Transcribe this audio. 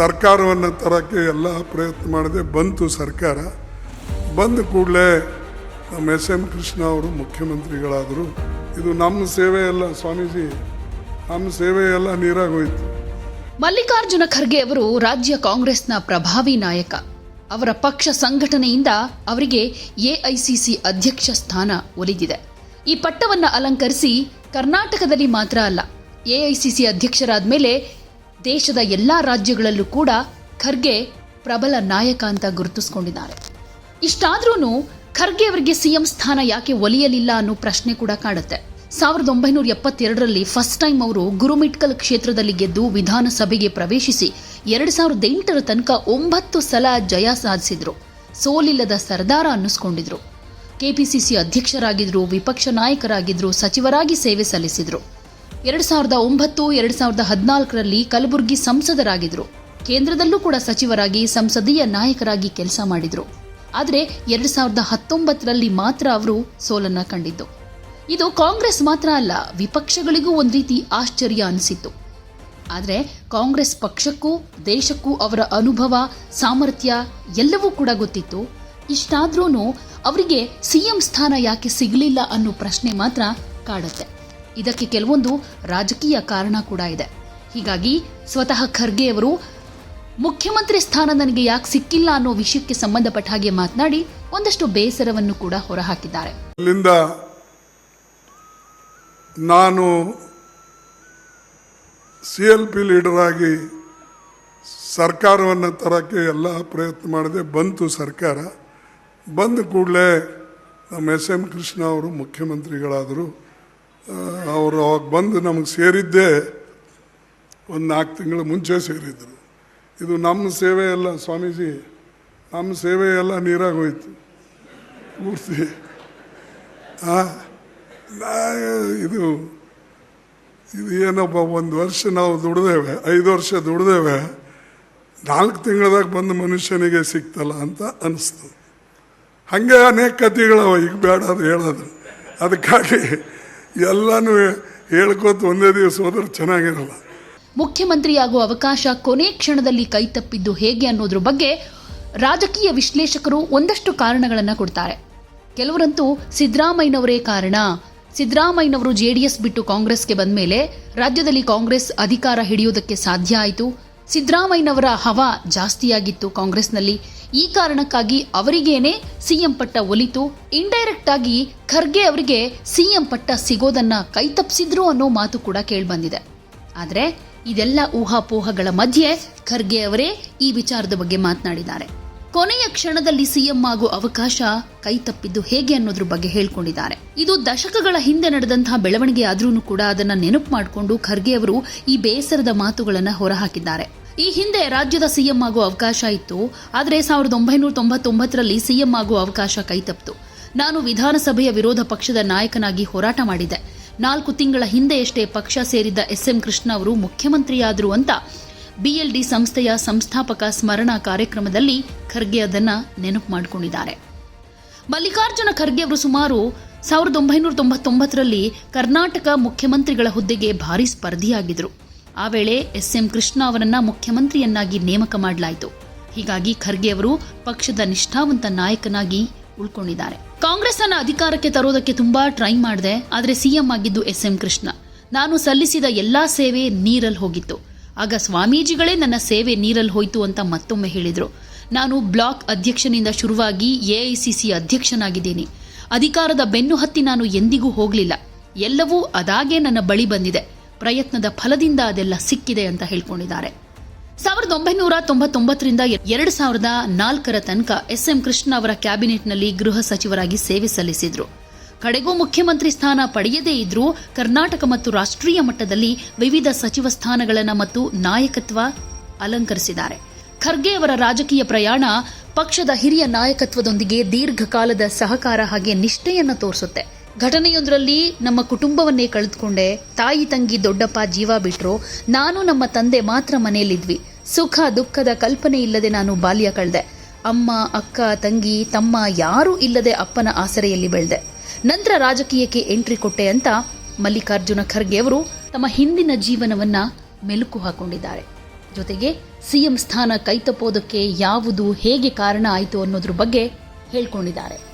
ಸರ್ಕಾರವನ್ನು ತರೋಕ್ಕೆ ಎಲ್ಲ ಪ್ರಯತ್ನ ಮಾಡಿದೆ. ಬಂತು ಸರ್ಕಾರ. ಬಂದ ಕೂಡಲೇ ನಮ್ಮ ಎಸ್ ಎಂ ಕೃಷ್ಣ ಅವರು ಮುಖ್ಯಮಂತ್ರಿಗಳಾದರು. ಇದು ನಮ್ಮ ಸೇವೆ ಅಲ್ಲ ಸ್ವಾಮೀಜಿ. ನಮ್ಮ ಸೇವೆ ಎಲ್ಲ ನೀರಾಗೋಯ್ತು. ಮಲ್ಲಿಕಾರ್ಜುನ ಖರ್ಗೆ ಅವರು ರಾಜ್ಯ ಕಾಂಗ್ರೆಸ್ನ ಪ್ರಭಾವಿ ನಾಯಕ. ಅವರ ಪಕ್ಷ ಸಂಘಟನೆಯಿಂದ ಅವರಿಗೆ ಎಐಸಿಸಿ ಅಧ್ಯಕ್ಷ ಸ್ಥಾನ ಒಲಿದಿದೆ. ಈ ಪಟ್ಟವನ್ನು ಅಲಂಕರಿಸಿ ಕರ್ನಾಟಕದಲ್ಲಿ ಮಾತ್ರ ಅಲ್ಲ ಎಐಸಿಸಿ ಅಧ್ಯಕ್ಷರಾದ ಮೇಲೆ ದೇಶದ ಎಲ್ಲಾ ರಾಜ್ಯಗಳಲ್ಲೂ ಕೂಡ ಖರ್ಗೆ ಪ್ರಬಲ ನಾಯಕ ಅಂತ ಗುರುತಿಸ್ಕೊಂಡಿದ್ದಾರೆ. ಇಷ್ಟಾದ್ರೂ ಖರ್ಗೆ ಅವರಿಗೆ ಸಿಎಂ ಸ್ಥಾನ ಯಾಕೆ ಒಲಿಯಲಿಲ್ಲ ಅನ್ನೋ ಪ್ರಶ್ನೆ ಕೂಡ ಕಾಡುತ್ತೆ. ಸಾವಿರದ ಒಂಬೈನೂರ ಎಪ್ಪತ್ತೆರಡರಲ್ಲಿ ಫಸ್ಟ್ ಟೈಮ್ ಅವರು ಗುರುಮಿಟ್ಕಲ್ ಕ್ಷೇತ್ರದಲ್ಲಿ ಗೆದ್ದು ವಿಧಾನಸಭೆಗೆ ಪ್ರವೇಶಿಸಿ ಎರಡ್ ಸಾವಿರದ ಎಂಟರ ತನಕ ಒಂಬತ್ತು ಸಲ ಜಯ ಸಾಧಿಸಿದ್ರು. ಸೋಲಿಲ್ಲದ ಸರ್ದಾರ ಅನ್ನಿಸ್ಕೊಂಡಿದ್ರು. ಕೆಪಿಸಿಸಿ ಅಧ್ಯಕ್ಷರಾಗಿದ್ರು, ವಿಪಕ್ಷ ನಾಯಕರಾಗಿದ್ರು, ಸಚಿವರಾಗಿ ಸೇವೆ ಸಲ್ಲಿಸಿದ್ರು. ಎರಡ್ ಸಾವಿರದ ಒಂಬತ್ತು, ಎರಡು ಸಾವಿರದ ಹದಿನಾಲ್ಕರಲ್ಲಿ ಕಲಬುರಗಿ ಸಂಸದರಾಗಿದ್ದರು. ಕೇಂದ್ರದಲ್ಲೂ ಕೂಡ ಸಚಿವರಾಗಿ ಸಂಸದೀಯ ನಾಯಕರಾಗಿ ಕೆಲಸ ಮಾಡಿದರು. ಆದರೆ ಎರಡು ಸಾವಿರದ ಹತ್ತೊಂಬತ್ತರಲ್ಲಿ ಮಾತ್ರ ಅವರು ಸೋಲನ್ನ ಕಂಡಿದ್ದು. ಇದು ಕಾಂಗ್ರೆಸ್ ಮಾತ್ರ ಅಲ್ಲ, ವಿಪಕ್ಷಗಳಿಗೂ ಒಂದು ರೀತಿ ಆಶ್ಚರ್ಯ ಅನಿಸಿತ್ತು. ಆದರೆ ಕಾಂಗ್ರೆಸ್ ಪಕ್ಷಕ್ಕೂ, ದೇಶಕ್ಕೂ ಅವರ ಅನುಭವ, ಸಾಮರ್ಥ್ಯ ಎಲ್ಲವೂ ಕೂಡ ಗೊತ್ತಿತ್ತು. ಇಷ್ಟಾದ್ರೂ ಅವರಿಗೆ ಸಿಎಂ ಸ್ಥಾನ ಯಾಕೆ ಸಿಗಲಿಲ್ಲ ಅನ್ನೋ ಪ್ರಶ್ನೆ ಮಾತ್ರ ಕಾಡುತ್ತೆ. ಇದಕ್ಕೆ ಕೆಲವೊಂದು ರಾಜಕೀಯ ಕಾರಣ ಕೂಡ ಇದೆ. ಹೀಗಾಗಿ ಸ್ವತಃ ಖರ್ಗೆ ಅವರು ಮುಖ್ಯಮಂತ್ರಿ ಸ್ಥಾನ ನನಗೆ ಯಾಕೆ ಸಿಕ್ಕಿಲ್ಲ ಅನ್ನೋ ವಿಷಯಕ್ಕೆ ಸಂಬಂಧಪಟ್ಟ ಹಾಗೆ ಮಾತನಾಡಿ ಒಂದಷ್ಟು ಬೇಸರವನ್ನು ಕೂಡ ಹೊರಹಾಕಿದ್ದಾರೆ. ಅಲ್ಲಿಂದ ನಾನು ಸಿ ಎಲ್ ಪಿ ಲೀಡರ್ ಆಗಿ ಸರ್ಕಾರವನ್ನು ತರೋಕ್ಕೆ ಎಲ್ಲ ಪ್ರಯತ್ನ ಮಾಡಿದೆ. ಬಂತು ಸರ್ಕಾರ. ಬಂದ ಕೂಡಲೇ ನಮ್ಮ ಎಸ್ ಎಂ ಕೃಷ್ಣ ಅವರು ಮುಖ್ಯಮಂತ್ರಿಗಳಾದರು ಅವರು ಅವಾಗ ಬಂದು ನಮಗೆ ಸೇರಿದ್ದೇ ಒಂದು ನಾಲ್ಕು ತಿಂಗಳ ಮುಂಚೆ ಸೇರಿದ್ದರು ಇದು ನಮ್ಮ ಸೇವೆ ಎಲ್ಲ ಸ್ವಾಮೀಜಿ ನಮ್ಮ ಸೇವೆ ಎಲ್ಲ ನೀರಾಗೋಯ್ತು. ಪೂರ್ತಿ. ಆ, ನಾ- ಇದು ಇದು ಏನಪ್ಪ ಒಂದು ವರ್ಷ ನಾವು ದುಡ್ದೇವೆ ಐದು ವರ್ಷ ದುಡ್ದೇವೆ ನಾಲ್ಕು ತಿಂಗಳದಾಗ ಬಂದು ಮನುಷ್ಯನಿಗೆ ಸಿಕ್ತಲ್ಲ ಅಂತ ಅನಿಸ್ತು. ಹಾಗೆ ಅನೇಕ ಕಥೆಗಳವ ಈಗ ಬೇಡ ಅದು ಹೇಳೋದು. ಅದಕ್ಕಾಗಿ ಎಲ್ಲನೂ ಹೇಳ್ಕೊತ ಒಂದೇ ದಿವಸ ಹೋದ್ರೆ ಚೆನ್ನಾಗಿರಲ್ಲ. ಮುಖ್ಯಮಂತ್ರಿಯಾಗುವ ಅವಕಾಶ ಕೊನೆ ಕ್ಷಣದಲ್ಲಿ ಕೈತಪ್ಪಿದ್ದು ಹೇಗೆ ಅನ್ನೋದ್ರ ಬಗ್ಗೆ ರಾಜಕೀಯ ವಿಶ್ಲೇಷಕರು ಒಂದಷ್ಟು ಕಾರಣಗಳನ್ನು ಕೊಡ್ತಾರೆ. ಕೆಲವರಂತೂ ಸಿದ್ದರಾಮಯ್ಯನವರೇ ಕಾರಣ. ಸಿದ್ದರಾಮಯ್ಯನವರು ಜೆಡಿಎಸ್ ಬಿಟ್ಟು ಕಾಂಗ್ರೆಸ್ಗೆ ಬಂದ ಮೇಲೆ ರಾಜ್ಯದಲ್ಲಿ ಕಾಂಗ್ರೆಸ್ ಅಧಿಕಾರ ಹಿಡಿಯುವುದಕ್ಕೆ ಸಾಧ್ಯ ಆಯಿತು. ಸಿದ್ದರಾಮಯ್ಯನವರ ಹವಾ ಜಾಸ್ತಿಯಾಗಿತ್ತು ಕಾಂಗ್ರೆಸ್ನಲ್ಲಿ. ಈ ಕಾರಣಕ್ಕಾಗಿ ಅವರಿಗೇನೆ ಸಿಎಂ ಪಟ್ಟ ಒಲಿತು. ಇಂಡೈರೆಕ್ಟ್ ಆಗಿ ಖರ್ಗೆ ಅವರಿಗೆ ಸಿಎಂ ಪಟ್ಟ ಸಿಗೋದನ್ನ ಕೈತಪ್ಪಿಸಿದ್ರು ಅನ್ನೋ ಮಾತು ಕೂಡ ಕೇಳಿಬಂದಿದೆ. ಆದರೆ ಇದೆಲ್ಲ ಊಹಾಪೋಹಗಳ ಮಧ್ಯೆ ಖರ್ಗೆ ಅವರೇ ಈ ವಿಚಾರದ ಬಗ್ಗೆ ಮಾತನಾಡಿದ್ದಾರೆ. ಕೊನೆಯ ಕ್ಷಣದಲ್ಲಿ ಸಿಎಂ ಆಗೋ ಅವಕಾಶ ಕೈ ತಪ್ಪಿದ್ದು ಹೇಗೆ ಅನ್ನೋದ್ರ ಬಗ್ಗೆ ಹೇಳ್ಕೊಂಡಿದ್ದಾರೆ. ಇದು ದಶಕಗಳ ಹಿಂದೆ ನಡೆದಂತಹ ಬೆಳವಣಿಗೆ ಆದ್ರೂ ಕೂಡ ಅದನ್ನ ನೆನಪು ಮಾಡಿಕೊಂಡು ಖರ್ಗೆ ಅವರು ಈ ಬೇಸರದ ಮಾತುಗಳನ್ನು ಹೊರಹಾಕಿದ್ದಾರೆ. ಈ ಹಿಂದೆ ರಾಜ್ಯದ ಸಿಎಂ ಆಗುವ ಅವಕಾಶ ಇತ್ತು, ಆದರೆ ಸಾವಿರದ ಒಂಬೈನೂರ ತೊಂಬತ್ತೊಂಬತ್ತರಲ್ಲಿ ಸಿಎಂ ಆಗುವ ಅವಕಾಶ ಕೈತಪ್ಪಿತು ನಾನು ವಿಧಾನಸಭೆಯ ವಿರೋಧ ಪಕ್ಷದ ನಾಯಕನಾಗಿ ಹೋರಾಟ ಮಾಡಿದೆ. ನಾಲ್ಕು ತಿಂಗಳ ಹಿಂದೆಯಷ್ಟೇ ಪಕ್ಷ ಸೇರಿದ್ದ ಎಸ್ಎಂ ಕೃಷ್ಣ ಅವರು ಮುಖ್ಯಮಂತ್ರಿಯಾದರು ಅಂತ ಬಿಎಲ್ಡಿ ಸಂಸ್ಥೆಯ ಸಂಸ್ಥಾಪಕ ಸ್ಮರಣಾ ಕಾರ್ಯಕ್ರಮದಲ್ಲಿ ಖರ್ಗೆ ಅದನ್ನು ನೆನಪು ಮಾಡಿಕೊಂಡಿದ್ದಾರೆ. ಮಲ್ಲಿಕಾರ್ಜುನ ಖರ್ಗೆ ಅವರು ಸುಮಾರು ಸಾವಿರದ ಒಂಬೈನೂರ ತೊಂಬತ್ತೊಂಬತ್ತರಲ್ಲಿ ಕರ್ನಾಟಕ ಮುಖ್ಯಮಂತ್ರಿಗಳ ಹುದ್ದೆಗೆ ಭಾರಿ ಸ್ಪರ್ಧಿಯಾಗಿದ್ರು. ಆ ವೇಳೆ ಎಸ್ಎಂ ಕೃಷ್ಣ ಅವರನ್ನ ಮುಖ್ಯಮಂತ್ರಿಯನ್ನಾಗಿ ನೇಮಕ ಮಾಡಲಾಯಿತು. ಹೀಗಾಗಿ ಖರ್ಗೆ ಅವರು ಪಕ್ಷದ ನಿಷ್ಠಾವಂತ ನಾಯಕನಾಗಿ ಉಳ್ಕೊಂಡಿದ್ದಾರೆ. ಕಾಂಗ್ರೆಸ್ ಅನ್ನ ಅಧಿಕಾರಕ್ಕೆ ತರೋದಕ್ಕೆ ತುಂಬಾ ಟ್ರೈ ಮಾಡಿದೆ, ಆದರೆ ಸಿಎಂ ಆಗಿದ್ದು ಎಸ್ ಎಂ ಕೃಷ್ಣ. ನಾನು ಸಲ್ಲಿಸಿದ ಎಲ್ಲಾ ಸೇವೆ ನೀರಲ್ಲಿ ಹೋಗಿತ್ತು. ಆಗ ಸ್ವಾಮೀಜಿಗಳೇ ನನ್ನ ಸೇವೆ ನೀರಲ್ಲಿ ಹೋಯಿತು ಅಂತ ಮತ್ತೊಮ್ಮೆ ಹೇಳಿದರು. ನಾನು ಬ್ಲಾಕ್ ಅಧ್ಯಕ್ಷನಿಂದ ಶುರುವಾಗಿ ಎಐಸಿಸಿ ಅಧ್ಯಕ್ಷನಾಗಿದ್ದೀನಿ. ಅಧಿಕಾರದ ಬೆನ್ನು ಹತ್ತಿ ನಾನು ಎಂದಿಗೂ ಹೋಗಲಿಲ್ಲ. ಎಲ್ಲವೂ ಅದಾಗೆ ನನ್ನ ಬಳಿ ಬಂದಿದೆ. ಪ್ರಯತ್ನದ ಫಲದಿಂದ ಅದೆಲ್ಲ ಸಿಕ್ಕಿದೆ ಅಂತ ಹೇಳ್ಕೊಂಡಿದ್ದಾರೆ. ಸಾವಿರದ ಒಂಬೈನೂರ ತೊಂಬತ್ತೊಂಬತ್ತರಿಂದ ಎರಡು ಸಾವಿರದ ನಾಲ್ಕರ ತನಕ ಎಸ್ಎಂ ಕೃಷ್ಣ ಅವರ ಕ್ಯಾಬಿನೆಟ್ನಲ್ಲಿ ಗೃಹ ಸಚಿವರಾಗಿ ಸೇವೆ ಸಲ್ಲಿಸಿದ್ರು. ಕಡೆಗೂ ಮುಖ್ಯಮಂತ್ರಿ ಸ್ಥಾನ ಪಡೆಯದೇ ಇದ್ರೂ ಕರ್ನಾಟಕ ಮತ್ತು ರಾಷ್ಟ್ರೀಯ ಮಟ್ಟದಲ್ಲಿ ವಿವಿಧ ಸಚಿವ ಸ್ಥಾನಗಳನ್ನು ಮತ್ತು ನಾಯಕತ್ವ ಅಲಂಕರಿಸಿದ್ದಾರೆ. ಖರ್ಗೆ ಅವರ ರಾಜಕೀಯ ಪ್ರಯಾಣ ಪಕ್ಷದ ಹಿರಿಯ ನಾಯಕತ್ವದೊಂದಿಗೆ ದೀರ್ಘಕಾಲದ ಸಹಕಾರ ಹಾಗೆ ನಿಷ್ಠೆಯನ್ನು ತೋರಿಸುತ್ತೆ. ಘಟನೆಯೊಂದರಲ್ಲಿ ನಮ್ಮ ಕುಟುಂಬವನ್ನೇ ಕಳೆದುಕೊಂಡೆ. ತಾಯಿ, ತಂಗಿ, ದೊಡ್ಡಪ್ಪ ಜೀವ ಬಿಟ್ಟರು ನಾನು ನಮ್ಮ ತಂದೆ ಮಾತ್ರ ಮನೆಯಲ್ಲಿದ್ವಿ. ಸುಖ, ದುಃಖದ ಕಲ್ಪನೆ ಇಲ್ಲದೆ ನಾನು ಬಾಲ್ಯ ಕಳೆದೆ. ಅಮ್ಮ, ಅಕ್ಕ, ತಂಗಿ, ತಮ್ಮ ಯಾರೂ ಇಲ್ಲದೆ ಅಪ್ಪನ ಆಸರೆಯಲ್ಲಿ ಬೆಳೆದೆ. ನಂತರ ರಾಜಕೀಯಕ್ಕೆ ಎಂಟ್ರಿ ಕೊಟ್ಟೆ ಅಂತ ಮಲ್ಲಿಕಾರ್ಜುನ ಖರ್ಗೆ ಅವರು ತಮ್ಮ ಹಿಂದಿನ ಜೀವನವನ್ನ ಮೆಲುಕು ಹಾಕೊಂಡಿದ್ದಾರೆ. ಜೊತೆಗೆ ಸಿಎಂ ಸ್ಥಾನ ಕೈತಪ್ಪೋದಕ್ಕೆ ಯಾವುದು ಹೇಗೆ ಕಾರಣ ಆಯಿತು ಅನ್ನೋದ್ರ ಬಗ್ಗೆ ಹೇಳ್ಕೊಂಡಿದ್ದಾರೆ.